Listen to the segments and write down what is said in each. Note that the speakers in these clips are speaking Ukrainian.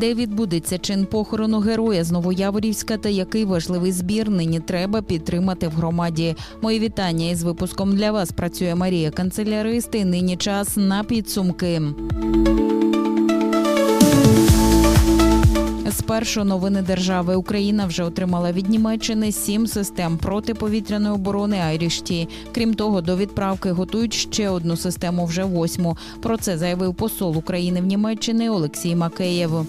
де відбудеться чин похорону героя з Новояворівська та який важливий збір нині треба підтримати в громаді. Мої вітання із випуском для вас працює Марія Канцеляристи. Нині час на підсумки. Спершу новини держави Україна вже отримала від Німеччини сім систем протиповітряної оборони Айрішті. Крім того, до відправки готують ще одну систему, вже восьму. Про це заявив посол України в Німеччині Олексій Макеєв.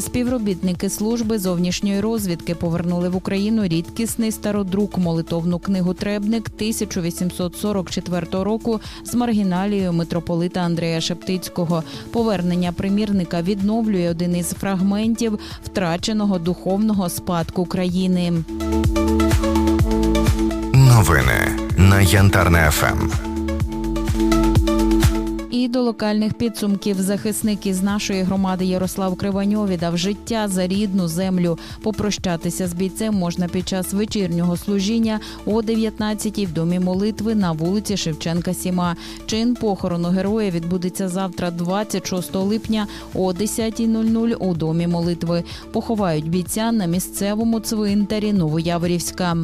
Співробітники служби зовнішньої розвідки повернули в Україну рідкісний стародрук молитовну книгу Требник 1844 року з маргіналією митрополита Андрея Шептицького. Повернення примірника відновлює один із фрагментів втраченого духовного спадку країни. Новини на Янтарне. ФМ. І до локальних підсумків захисник із нашої громади Ярослав Криваньов віддав життя за рідну землю. Попрощатися з бійцем можна під час вечірнього служіння о 19-й в домі молитви на вулиці Шевченка. Сіма. Чин похорону героя відбудеться завтра, 26 липня о 10.00 у домі молитви. Поховають бійця на місцевому цвинтарі Новояворівська.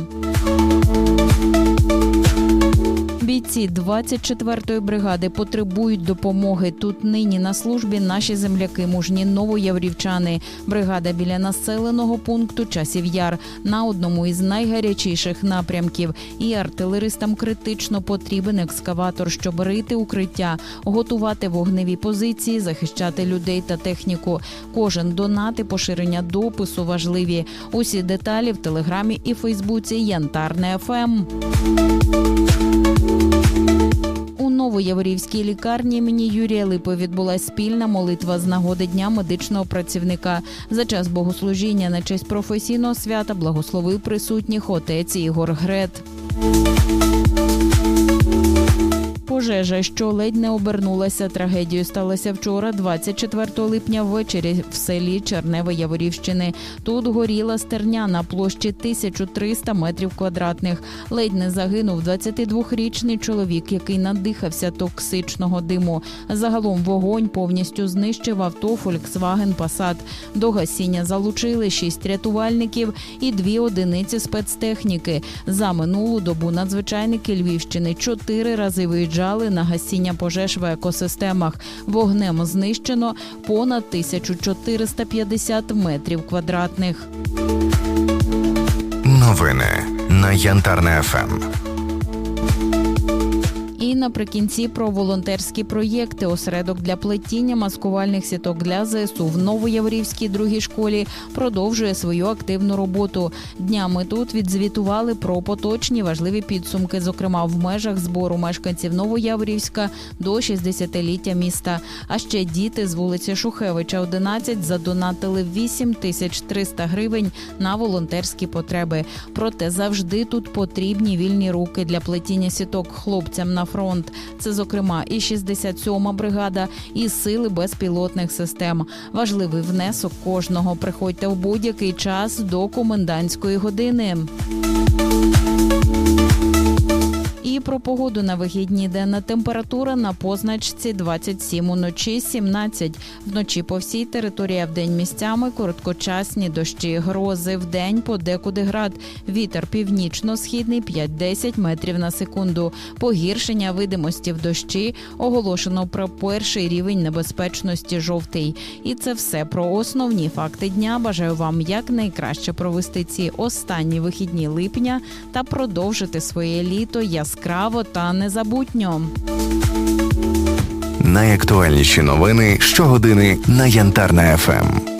Бійці 24-ї бригади потребують допомоги. Тут нині на службі наші земляки, мужні новояврівчани. Бригада біля населеного пункту часів яр на одному із найгарячіших напрямків. І артилеристам критично потрібен екскаватор, щоб рити укриття, готувати вогневі позиції, захищати людей та техніку. Кожен донат і поширення допису важливі. Усі деталі в телеграмі і Фейсбуці Янтарне ФМ. У Новояворівській лікарні імені Юрія Липи відбулася спільна молитва з нагоди Дня медичного працівника. За час богослужіння на честь професійного свята благословив присутніх отець Ігор Грет. Пожежа, що ледь не обернулася трагедією, сталася вчора, 24 липня, ввечері в селі Черневе Яворівщини. Тут горіла стерня на площі 1300 метрів квадратних. Ледь не загинув 22-річний чоловік, який надихався токсичного диму. Загалом вогонь повністю знищив авто Volkswagen Passat. До гасіння залучили шість рятувальників і дві одиниці спецтехніки. За минулу добу надзвичайники Львівщини чотири рази виїжджали на гасіння пожеж в екосистемах. Вогнем знищено понад 1450 метрів квадратних. Новини на Янтарне. ФМ. Наприкінці про волонтерські проєкти. Осередок для плетіння маскувальних сіток для ЗСУ в Новояврівській другій школі продовжує свою активну роботу. Днями тут відзвітували про поточні важливі підсумки, зокрема в межах збору мешканців Новояврівська до 60-ліття міста. А ще діти з вулиці Шухевича, 11, задонатили 8 тисяч 300 гривень на волонтерські потреби. Проте завжди тут потрібні вільні руки для плетіння сіток хлопцям на фронт. Це, зокрема, і 67-ма бригада, і сили безпілотних систем. Важливий внесок кожного. Приходьте в будь-який час до комендантської години. Про погоду на вихідні денна температура на позначці 27, уночі 17. Вночі по всій території, а вдень місцями короткочасні дощі, грози, вдень подекуди град. Вітер північно-східний 5-10 метрів на секунду. Погіршення видимості в дощі оголошено про перший рівень небезпечності жовтий. І це все про основні факти дня. Бажаю вам якнайкраще провести ці останні вихідні липня та продовжити своє літо яскраво та незабутньо. Найактуальніші новини щогодини на Янтарна ФМ.